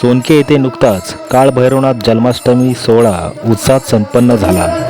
सोनके येथे नुकताच काळ भैरवनाथ जन्माष्टमी सोहळा उत्साहात संपन्न झाला.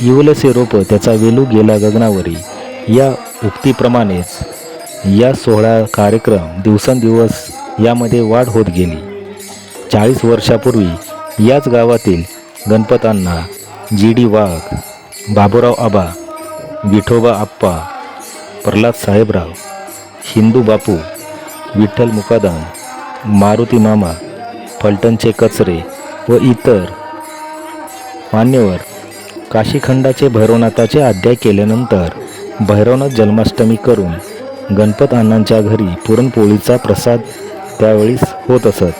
इवलसे रोप त्याचा वेलू गेला गगनावरी. या उक्तीप्रमाणेच या सोहळा कार्यक्रम दिवसेंदिवस यामध्ये वाढ होत गेली. चाळीस वर्षापूर्वी याच गावातील गणपतांना जी डी वाघ बाबूराव आबा विठोबा आप्पा प्रल्हाद साहेबराव हिंदू बापू विठ्ठल मुकादान मारुती मामा फलटणचे कचरे व इतर मान्यवर काशीखंडाचे भैरवनाथाचे अध्याय केल्यानंतर भैरवनाथ जन्माष्टमी करून गणपत अण्णांच्या घरी पुरणपोळीचा प्रसाद त्यावेळीस होत असत.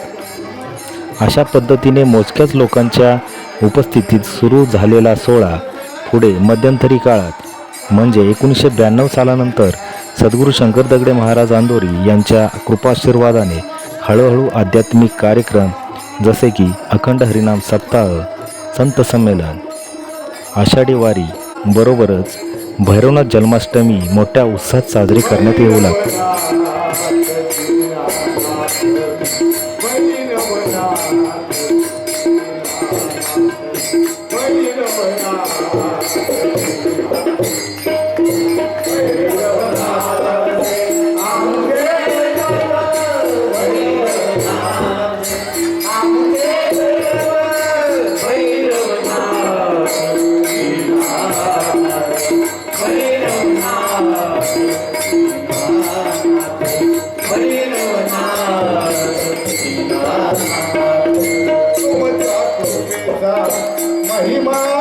अशा पद्धतीने मोजक्याच लोकांच्या उपस्थितीत सुरू झालेला सोहळा पुढे मध्यंतरी काळात म्हणजे एकोणीसशे ब्याण्णव सालानंतर सद्गुरू शंकर दगडे महाराज आंदोरी यांच्या कृपाशीर्वादाने हळूहळू आध्यात्मिक कार्यक्रम जसे की अखंड हरिनाम सप्ताह संत संमेलन आषाढी वारी बरोबरच भैरवनाथ जन्माष्टमी मोठ्या उत्साहात साजरी करण्यात येऊ लागते. rima.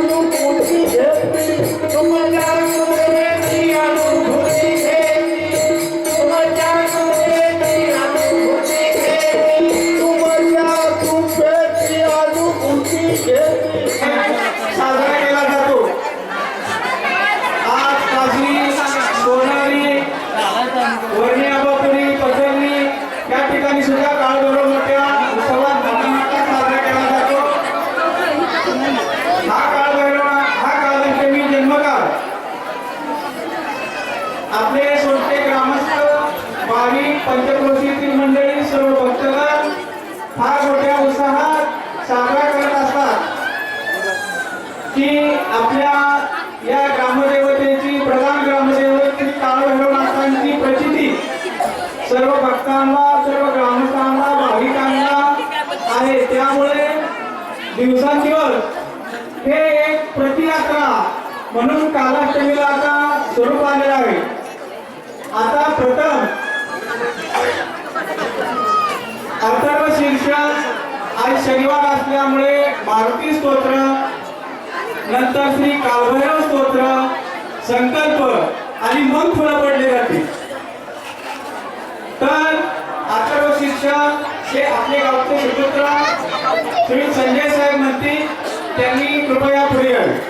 Hallelujah. दिवसांदिवस हे एक प्रतियात्रा म्हणून कालाष्टमीला आता स्वरूप आलेलं आहे. आता प्रथम अथर्व शीर्षक आज शनिवार असल्यामुळे भारती स्तोत्र नंतर श्री कालभैरव स्तोत्र संकल्प आणि मग फुलं पडले जाते तर अथर्व शिक्षक हे आपले गावचे सुपुत्र श्री संजय साहेब म्हणतील त्यांनी कृपया पुढे यावे.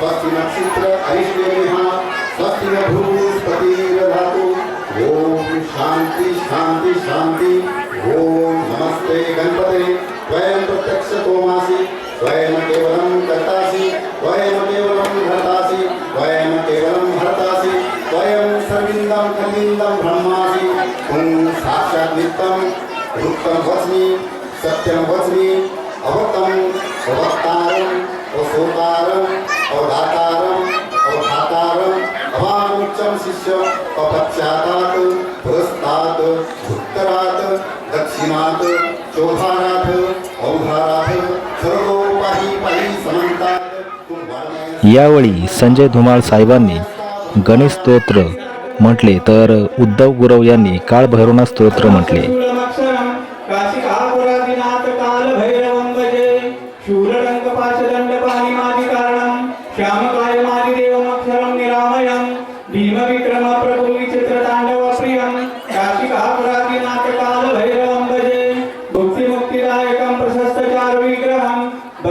स्वस्ति नक्षत्र ऐश्वर्यः स्वस्ति न भूस्पतिर्धातु ॐ शान्ति शान्ति शान्ति ॐ नमस्ते गणपते त्वयं प्रत्यक्षतोमासि त्वयं केवलं कर्तासि त्वयं केवलं भर्तासि त्वयं केवलं भर्तासि त्वयं सर्विन्दं खलिन्दं ब्रह्मासि त्वं साक्षात् नित्यं वृत्तं वच्मि सत्यं वच्मि अवक्तम् अवक्तारम् अवसोतारम् अवधातारम् अवधातारम् अवामुच्चं शिष्य अपश्चातात् पुरस्तात् उत्तरात् दक्षिणात् चोधारात् औधारात् सर्वोपाहि पाहि समन्तात् तुम वारणेय यावेळी संजय धुमाळ साहेबांनी गणेश स्तोत्र म्हटले तर उद्धव गुरव यांनी काळभैरवनाथ स्तोत्र म्हटले.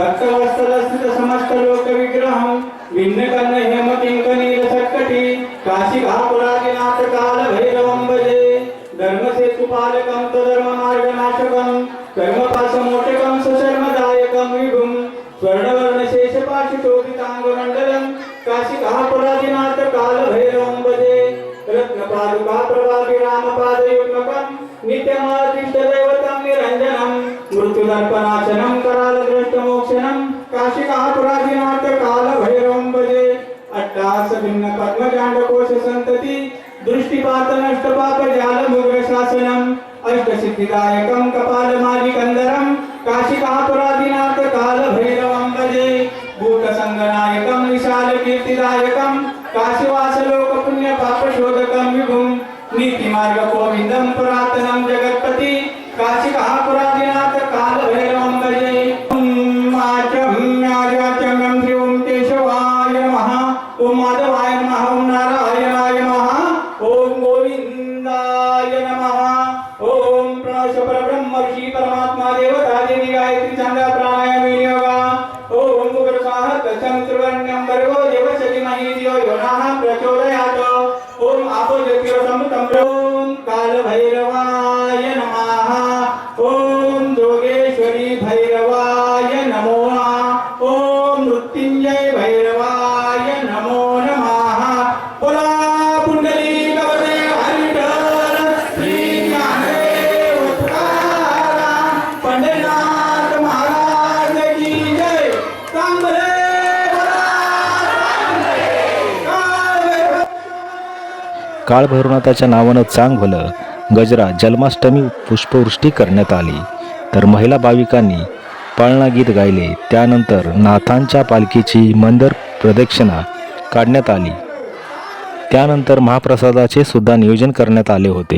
प्रशस्तचारुविग्रहं भक्तवत्सलस्थितसमस्तलोकविग्रहं भिन्नकर्ण हेमकिङ्कनीलसत्कटी काशिकापुरादिनाथ कालभैरवं भजे धर्मसेतुपालकं तधर्ममार्गनाशकं कर्मपाशमोचकं सशर्मदायकं विभुं कालभैरवं भजे रत्नपादुका प्रभाभिरामपादयुग्मकं नित्यमादिष्टदैवतं निरञ्जनं मृत्युदर्पनाशनं करालदृष्टमोक्षणं दृष्टिपात नष्ट पाप जाल मुग्र अष्टसिद्धिदायकं कपालमालिकन्दरं काशिकापुरादिनाथ काल भजे भूतसङ्गनायकं विशाल कीर्तिदायकं काशीवास लोक पुण्य पाप विभुं नीतिमार्ग पुरातनं जगत्पति ವ್ಯಕ್ತಿಯೊಳಗೆ ಆಟೋ ಓಂ ಆಪೋ ವ್ಯಕ್ತಿಯ ಸಂಬಂಧ काळभैरवनाथाच्या नावानं चांग भलं गजरा जन्माष्टमी पुष्पवृष्टी करण्यात आली. तर महिला भाविकांनी पाळणा गीत गायले. त्यानंतर नाथांच्या पालखीची मंदर प्रदक्षिणा काढण्यात आली. त्यानंतर महाप्रसादाचे सुद्धा नियोजन करण्यात आले होते.